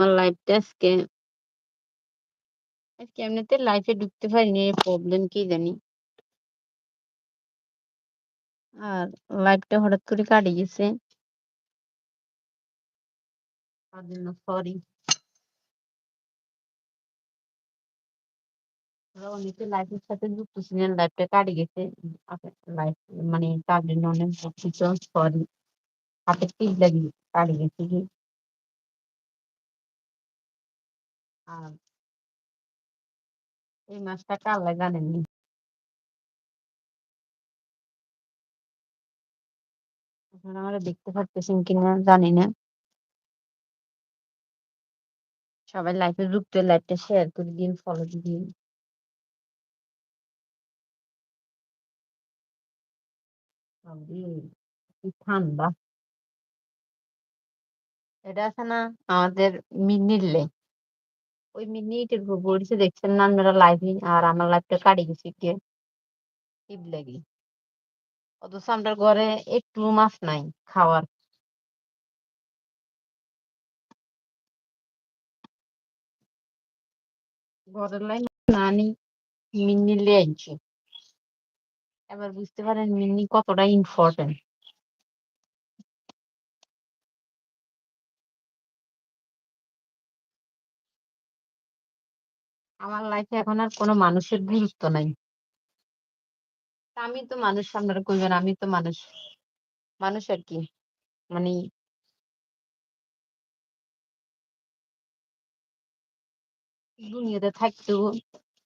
আমার লাইফটা আজকে আজকে এমনিতে লাইফে ঢুকতে পারিনি প্রবলেম কি জানি। আর লাইফটা হঠাৎ করে কাটে গেছে তার জন্য সরি অনেকে লাইফের সাথে যুক্ত ছিলেন লাইফটা কাটে গেছে লাইফ মানে তার জন্য অনেক সরি হাতে টিপ লাগি কাটে গেছে কি এই কাল জানেননি আপনারা আমরা দেখতে পারতেছেন কিনা জানি না। সবাই লাইফে যুক্ত লাইফটা শেয়ার করে দিন ফলো দিন। ঠান্ডা এটা আছে না আমাদের মিনিলে ওই মিনিটের উপর পড়ছে দেখছেন না আপনারা লাইভে আর আমার লাইফটা কাটি গেছে কে? টিপ লাগি। অথচ আমরা ঘরে একটু মাছ নাই খাওয়ার। ঘরের লাইন নানি মিন্নি লে আনছি এবার বুঝতে পারেন মিন্নি কতটা ইম্পর্টেন্ট আমার লাইফে এখন আর কোনো মানুষের গুরুত্ব নাই। আমি তো মানুষ, আপনারা কইবেন আমি তো মানুষ। মানুষ আর কি মানে দুনিয়াতে থাকতেও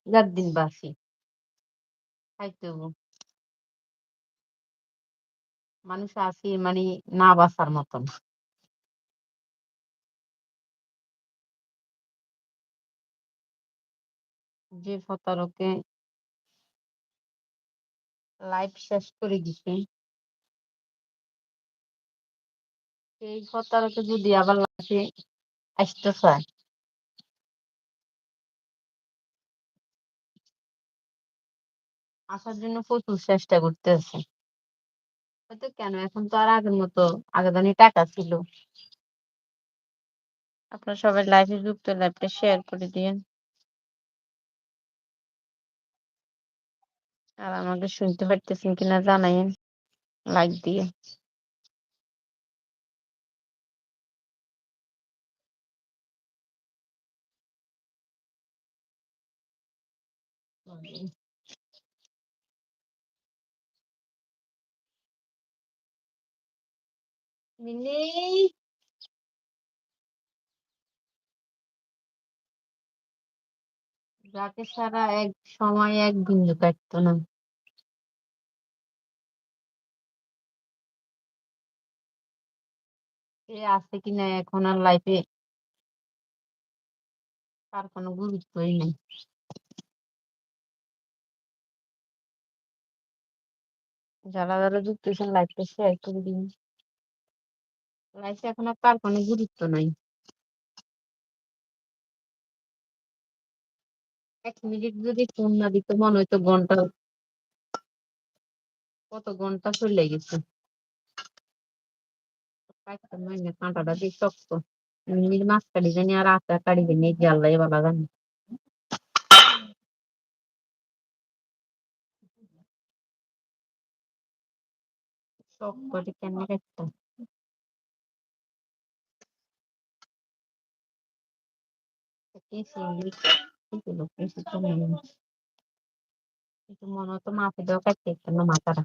যার দিন বাঁচি, থাকতেও। মানুষ আছি মানে না বাঁচার মতন। যে প্রতারকে লাইফ শেষ করে দিছে, সেই প্রতারকে যদি আবার লাইফে আসতে চায়। আসার জন্য প্রচুর চেষ্টা করতেছে। হয়তো কেন? এখন তো আর আগের মতো আগে দানি টাকা ছিল। আপনার সবাই লাইভে যুক্ত লাইভটা শেয়ার করে দিন আর আমাকে শুনতে পারতেছেন কিনা জানাইন লাইক দিয়ে। মিনি যাকে সারা এক সময় এক বিন্দু কাটতো না। সে আছে কিনা এখন আর লাইফে তার কোনো গুরুত্বই নেই। যারা যারা যুক্তেছেন লাইফটা শেয়ার করে দিন লাইফে এখন আর তার কোনো গুরুত্ব নাই। এক মিনিট যদি ফোন না দিত, মনে হইতো ঘণ্টা, কত ঘণ্টা চলে গেছে। কাঁটাটা দিয়ে শক্ত। মাছ কাটি জানি আর আটা কাটি জানি জ্বালাই বালা জানি। শক্ত কেন একটা মনে হতো মাথা দেওয়া কাটতে না মাথাটা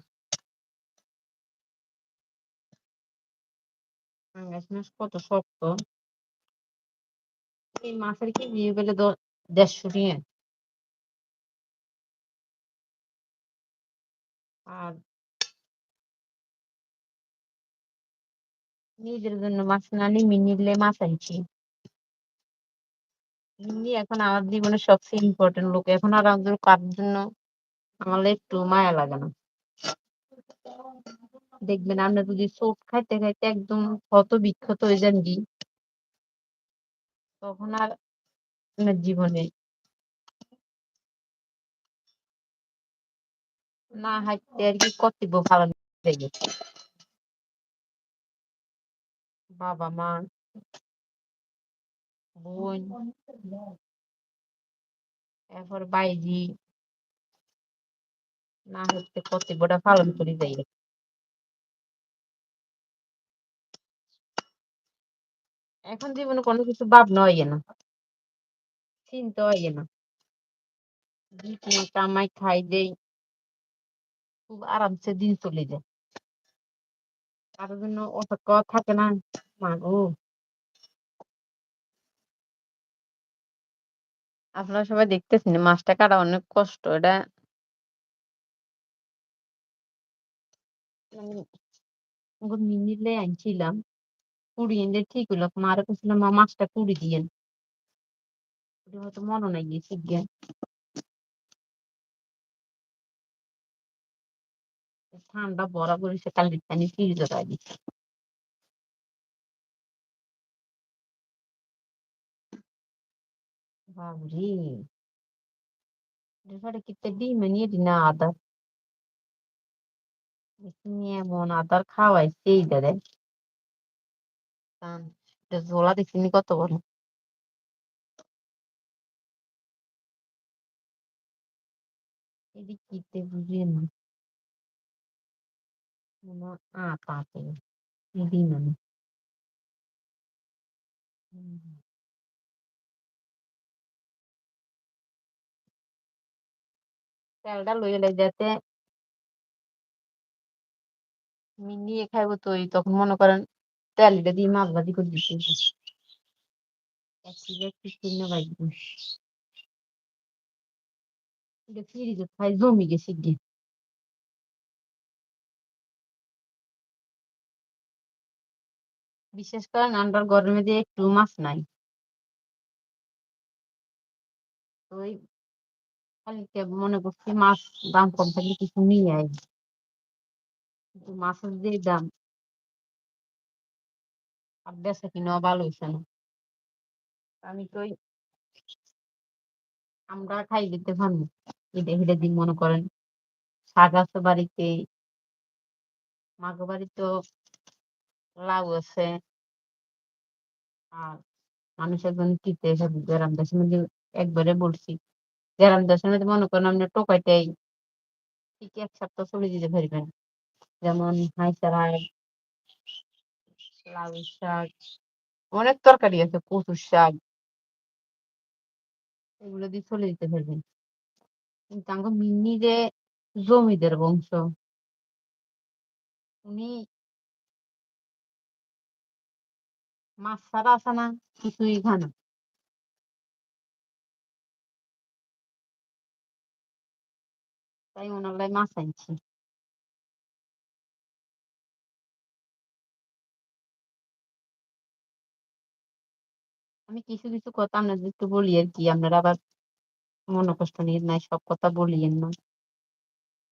কত শক্ত এই মাছের কি নিয়ে গেলে দেড়শো নিয়ে আর নিজের জন্য মাছ না নিয়ে মিনিলে মাছ আনছি মিনি এখন আমার জীবনে সবচেয়ে ইম্পর্টেন্ট লোক এখন আর আমাদের কার জন্য আমার একটু মায়া লাগে না। দেখবেন আমরা যদি চোট খাইতে খাইতে একদম ক্ষত বিক্ষত হয়ে যান কি তখন আর আপনার জীবনে না হাঁটতে আর কি কর্তব্য হয়ে বাবা মা বোন এরপর বাইজি না হচ্ছে কর্তব্যটা পালন করে যাই এখন জীবনে কোনো কিছু ভাবনা হয় না। চিন্তা হয় না। দুই কামাই খাই দেই। খুব আরামসে দিন চলে যায়। কারোর জন্য অপেক্ষা থাকে না। মাগো আপনারা সবাই দেখতেছেন, মাছটা কাটা অনেক কষ্ট, এটা মানে আনছিলাম কুড়ি এনে ঠিক হলো মারে কইছিলাম, মা, মাছটা কুড়ি দিয়েন। হয়তো মনে নাই গেছে গিয়া। ঠান্ডা বরাবর কাল পানি ফ্রিজে দিচ্ছে বাবরে এবারে কিতে ডিম নিয়ে দিনা আদা নিয়ে এমন আদার খাওয়াইছে এই দাদা ঝোলা দেখিনি কত বড় এদিক কিতে বুঝি না আ পাতে দিন আমি তেলটা লইয়া লাই যাতে মিনিয়ে খাইবো তো তখন মনে করেন তেলটা দিয়ে মাছ ভাজি করে দিতে খাই, জমি বিশেষ করে নানবার গরমে দিয়ে একটু মাছ নাই। ওই খালি মনে করছি মাছ দাম কম থাকলে কিছু নিয়ে আই কিন্তু মাছের যে দাম আর বেচা কিনা ভালো হয়েছে না। আমি তো আমরা খাই দিতে পারব এটা হেঁটে দিন মনে করেন, শাক আছে বাড়িতে, মাগো বাড়িতে লাউ আছে। আর মানুষ একজন কিনতে এসে গ্রাম দেশের মধ্যে একবারে বলছি দেশের মধ্যে মনে করেন আপনি টোকাইটাই ঠিক এক সপ্তাহ চলে যেতে পারবেন। যেমন শাক লাউ শাক, অনেক তরকারি আছে, কচুর শাক। এগুলো দিয়ে চলে যেতে পারবেন। কিন্তু আমার মিন্নি যে জমিদের বংশ, উনি মাছ ছাড়া আছে না, কিছুই খানা তাই ওনার মাছ আনছি আমি কিছু কিছু কথা আপনাদের একটু বলি আর কি আপনারা আবার মনে কষ্ট নিয়ে নাই সব কথা বলিয়েন না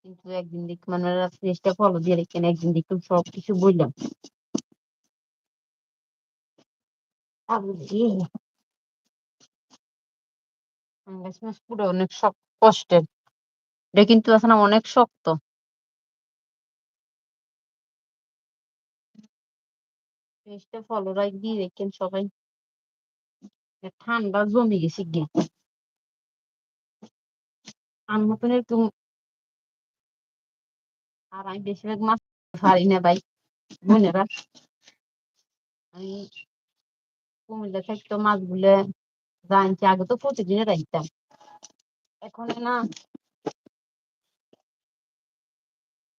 কিন্তু একদিন দেখ মানে চেষ্টা ফলো দিয়ে রেখেন একদিন দেখুন সব কিছু বললাম পুরো অনেক সব কষ্টের এটা কিন্তু আছে না অনেক শক্ত। ফলো দিয়ে সবাই। ঠান্ডা জমে গেছে গিয়ে। আর আমি বেশিরভাগ মাছ আমি কুমিল্লা থেকে তো মাছগুলো জানছি, আগে তো প্রতিদিনে রাখতাম এখন না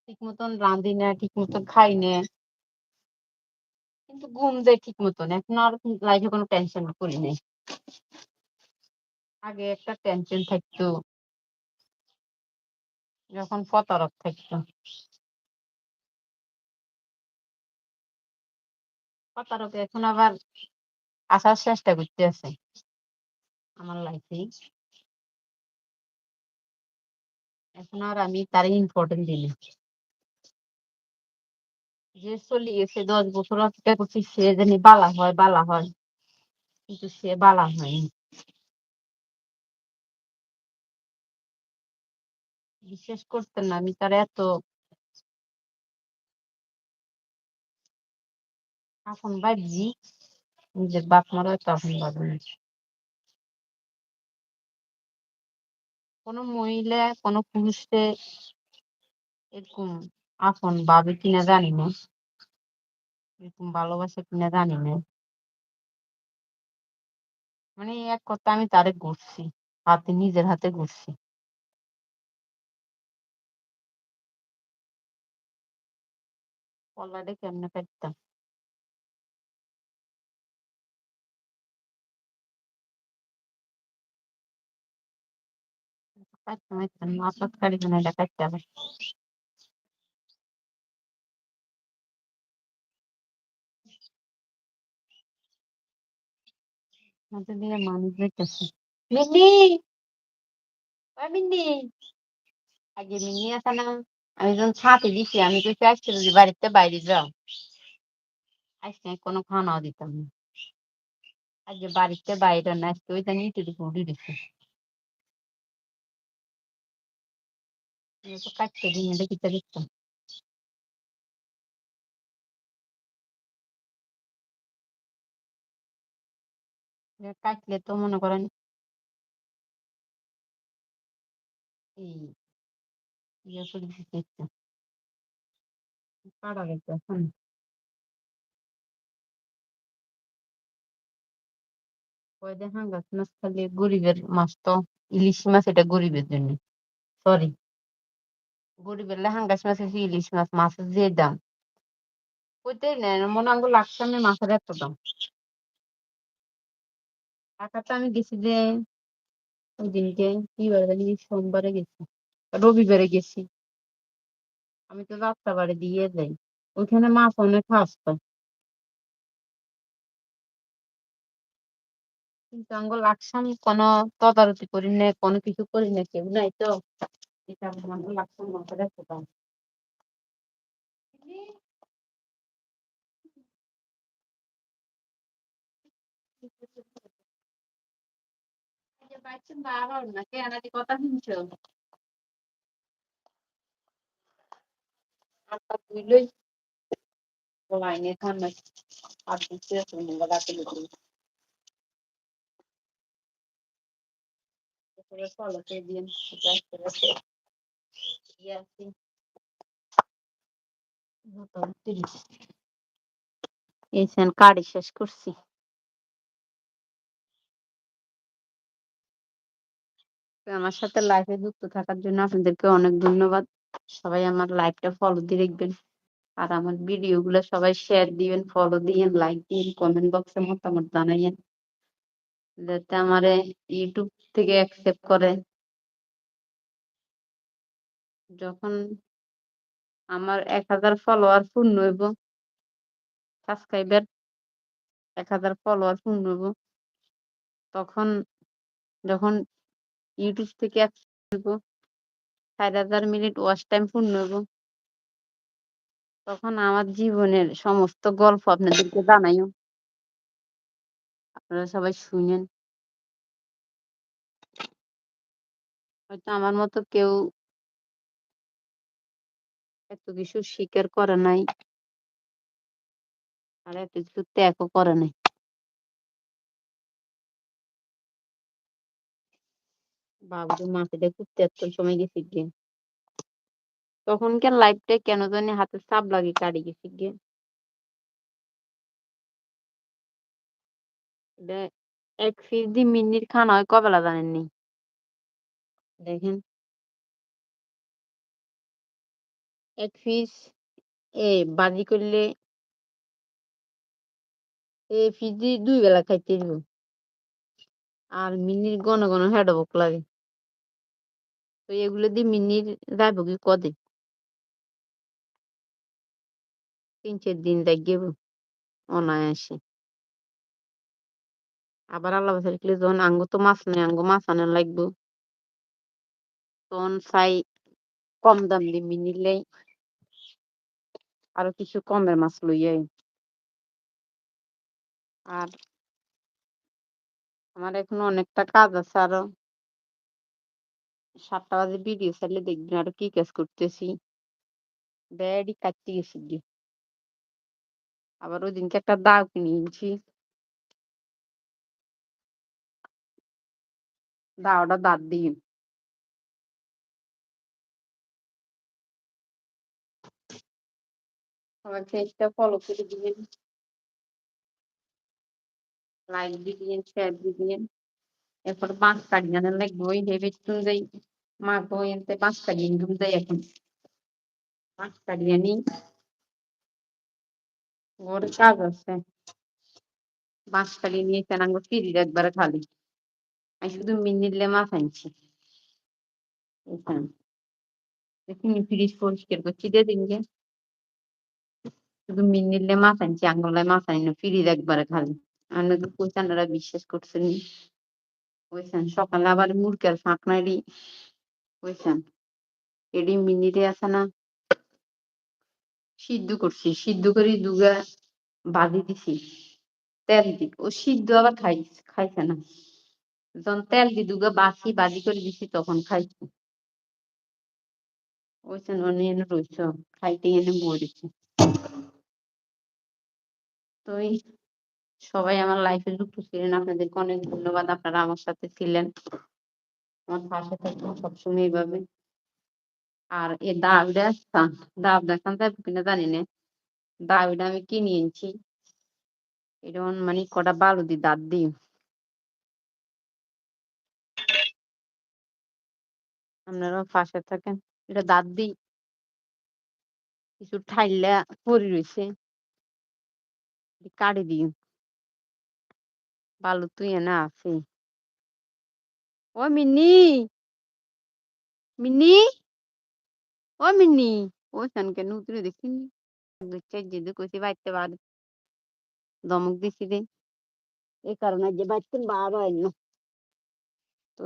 ঠিক মতন রাঁধি না ঠিক মতন খাই না কিন্তু ঘুম দেয় ঠিক মতন এখন আর লাইফে কোনো টেনশন করি নাই। আগে একটা টেনশন থাকতো। যখন প্রতারক থাকতো। প্রতারক এখন আবার আসার চেষ্টা করতে আছে আমার লাইফে এখন আর আমি তারই ইম্পর্টেন্ট দিই যে চলে গেছে দশ বছর অপেক্ষা করছি, সে জানি বালা হয় বালা হয়। কিন্তু সে বালা হয়নি। বিশ্বাস করতেন না আমি তার এত এখন ভাবছি নিজের বাপ মারা তো আপন ভাবে না। কোনো মহিলা, কোনো পুরুষকে এরকম আপন ভাবে কিনা জানি না। এরকম ভালোবাসে কিনা জানি না। মানে এক কথা আমি তারে ঘুরছি, হাতে, নিজের হাতে ঘুরছি। পলারে কেমনে কাটতাম? কাটতাম মাথা কাড়ি না এটা কাটতে মিন্নি! ওই মিন্নি! আগে মিন্নি আছে না, আমি যখন ছাতে দিছি আমি তো চাইছি যে বাড়িতে বাইরে যাও। আজকে কোনো খানাও দিতাম না। আজকে বাড়িতে বাইরে না ওইটা নিতে দিকে উঠে দিচ্ছে তো কাটতে দিন এটা দিতাম কাটলে তো মনে করেন এই ইয়ে মাছ খালি গরিবের মাছ তো, ইলিশ মাছ এটা গরিবের জন্য সরি গরিবের হাঙ্গাস মাছ হচ্ছে ইলিশ মাছ, মাছের যে দাম নেন মনে আঙ্গুল লাকসামে মাছের এত দাম। ঢাকাতে আমি গেছি যে ওই দিনকে কি বার জানি সোমবারে গেছি। রবিবারে গেছি। আমি তো যাত্রা বাড়ি দিয়ে যাই। ওইখানে মাছ অনেক সস্তা কিন্তু আঙ্গুল লাকসাম কোনো তদারতি করি না, কোনো কিছু করি না, কেউ নাই তো? এটা কথা লাইনে আর দিচ্ছে তুমি রাতে করে ফলোতে দিন সেটা করে ইয়ে আছে তিরিশ এই সেন কার্ডই শেষ করছি আমার সাথে লাইফে যুক্ত থাকার জন্য আপনাদেরকে অনেক ধন্যবাদ। সবাই আমার লাইভটা ফলো দিয়ে রাখবেন। আর আমার ভিডিও গুলো সবাই শেয়ার দিবেন ফলো দিয়েন লাইক দিন কমেন্ট বক্সে মতামত জানাইয়েন। যাতে আমারে ইউটিউব থেকে অ্যাকসেপ্ট করে। যখন আমার এক হাজার ফলোয়ার পূর্ণ হইব সাবস্ক্রাইবার এক হাজার ফলোয়ার পূর্ণ হইব, তখন যখন ইউটিউব থেকে চার হাজার মিনিট ওয়াচ টাইম পূর্ণ হইব তখন আমার জীবনের সমস্ত গল্প আপনাদেরকে জানাইও। আপনারা সবাই শুনেন। হয়তো আমার মতো কেউ এত কিছু স্বীকার করে নাই। আর এত কিছু ত্যাগও করে নাই। বাবুরে মাথাটা ঘুরতে এত সময় গেছি গিয়ে তখনকার লাইফটা কেন জানি হাতে চাপ লাগে কাটি গেছি গিয়ে এক ফিরদি মিনিট খানা হয় কবেলা জানেননি দেখেন। এক পিস এ, বাজি করলে এ ফিজি দুই বেলা খাইতে দিব আর মিনির ঘন ঘন হেডবক লাগে। তো এগুলো দিয়ে মিনির যাইব কি কদে তিন, চার দিন লাগবে অনায়াসে। আবার আল্লাহ বাসাইলে যখন আঙ্গ তো মাছ নেই, আঙ্গ মাছ আনা লাগবে। তখন চাই কম দাম দিয়ে মিনিলে আরও কিছু কমের মাছ লইয়াই আর আমার এখন অনেকটা কাজ আছে আরও। সাতটা বাজে ভিডিও চাইলে দেখবেন আরও কি কাজ করতেছি। বেড়ি কাটতে গেছি গিয়ে। আবার ওই দিনকে একটা দাও কিনেছি দাওটা দাঁত দিন আমার ফেসটা ফলো করে দিবেন। লাইক দিয়ে দিবেন শেয়ার দিয়ে দিবেন। এরপর বাঁশ কাটিয়ে লাগবে, ওই ভেবে যাই। মা তো এনতে বাঁশ কাটিয়ে ডুব যাই এখন বাঁশ কাটিয়ে নি ওর কাজ আছে বাঁশ কাটিয়ে নিয়ে কেনাঙ্গ ফিরি একবারে খালি আমি শুধু মিনিলে মাছ আনছি এখানে ফ্রিজ পরিষ্কার করছি দিয়ে দিন শুধু মিনিলে মাছ আনছি আঙ্গুলায় মাছ আনি না ফ্রিজ খালি আমি তো বিশ্বাস করছেন বুঝছেন সকালে আবার মুরগের ফাঁক নাড়ি বুঝছেন? এডি মিনিটে আছে না? সিদ্ধ করছি, সিদ্ধ করে দুগা বাজি দিছি, তেল দি, ও সিদ্ধ আবার খাই, খাইছে না। যখন তেল দি, দুগা বাসি বাজি করে দিছি, তখন খাইছে। বুঝছেন? অন্য এনে রয়েছ খাইতে এনে মরেছে তো সবাই আমার লাইফে যুক্ত ছিলেন। আপনাদেরকে অনেক ধন্যবাদ। আপনারা আমার সাথে ছিলেন। আমার পাশে থাকবেন সবসময় এইভাবে। আর এ দাবিটা দাব দেখান যাবে কিনা জানি না। দাবিটা আমি কিনে এনেছি? এটা মানে কটা বালু দি দাঁত দিই। আপনারা পাশে থাকেন, এটা দাঁত দিই। কিছু ঠাইলা পরি রয়েছে কাটি দিই। বালু তুই এনে আছে। ও মিন্নি মিন্নি ও মিন্নি ও সানকে নুতুরে দেখিনি দুচ্চাই যেদু কইছি বাইতে বার দমক দিছি রে এই কারণে যে বাইতে বার হয় না তো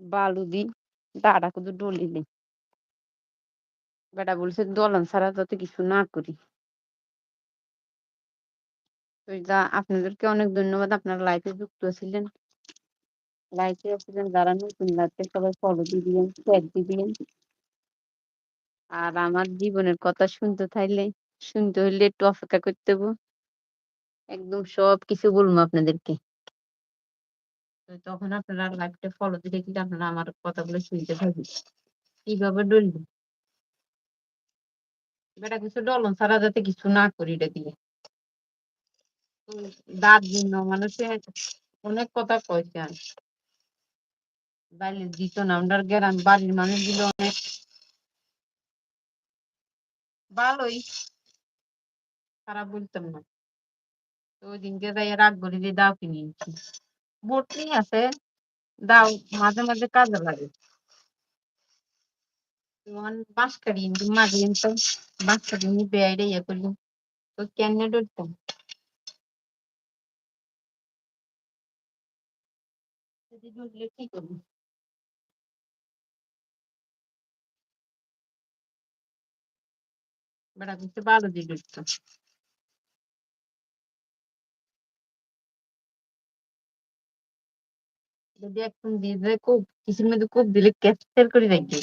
বালু দি দাঁড়া কুদু ডলি দি বেটা বলছে দলন ছাড়া যাতে কিছু না করি তো আপনাদেরকে অনেক ধন্যবাদ আপনারা লাইফে যুক্ত ছিলেন লাইফে ছিলেন যারা নতুন লাগছে সবাই ফলো দিবেন শেয়ার দিবেন আর আমার জীবনের কথা শুনতে থাকলে শুনতে হইলে একটু অপেক্ষা করতে হবে একদম সব কিছু বলব আপনাদেরকে। তখন আপনারা লাইভটা ফলো দিলে কিন্তু আপনারা আমার কথাগুলো শুনতে থাকবেন। কীভাবে ডলবো বেটা কিছু ডলন ছাড়া যাতে কিছু না করি এটা দিয়ে। দাঁত জন্য মানুষে অনেক কথা কয়েছে আর বাইরে দিত না আমরা গ্রাম বাড়ির মানুষগুলো অনেক ভালোই খারাপ বলতাম না তো ওই দিনকে যাই রাগ করে দিয়ে দাও কিনেছি বটনি আছে দাও মাঝে মাঝে কাজে লাগে বাঁশ কাটি মাঝে কিন্তু বাঁশ কাটি নিয়ে বেয়াইরে ইয়ে করলি তো কেন ডরতাম যদি ডরলে কি করব বেড়া করতে ভালো দিয়ে ডরতাম যদি এখন দিয়ে দেয় খুব কিছুর মধ্যে খুব দিলে ক্যাপচার করে রাখবে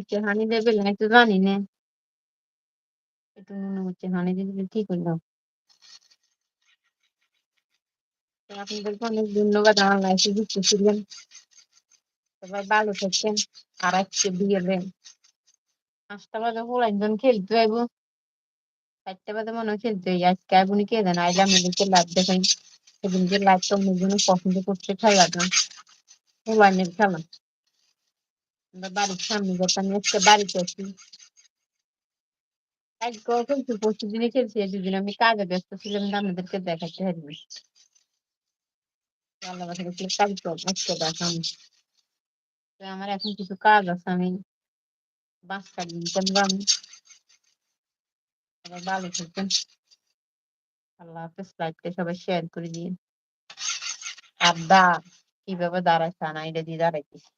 মুচে হানি দেবে না একটু জানি না। একটু নুন মুচে হানি দিলে ঠিক হইল আপনাদেরকে অনেক ধন্যবাদ আমার লাইফে যুক্ত ছিলেন সবাই ভালো থাকছেন আর আজকে পাঁচটা বাজে হল, একজন খেলতে আইব চারটা বাজে মনে হয় আজকে আইবুনি কে জানে, আইলে আমাদেরকে লাভ দেখাই। সেদিনকে লাভ তো অন্য পছন্দ করছে খেলাটা। হোলাইনের খেলা। বাড়ির সামনে যেতাম আজকে বাড়িতে আছি আজকেও খেলছি পরশু দিনে খেলছি দুদিন আমি কাজে ব্যস্ত ছিলাম না আমাদেরকে দেখাতে হারবে আল্লাহ আজকে দেখাম আমার এখন কিছু কাজ আছে, আমি বাস কাটিয়ে দিতাম আমি সবাই ভালো থাকবেন আল্লাহ হাফেজ লাইভটা সবাই শেয়ার করে দিন দা কীভাবে দাঁড়াচ্ছে না দিয়ে দাঁড়াইতেছি।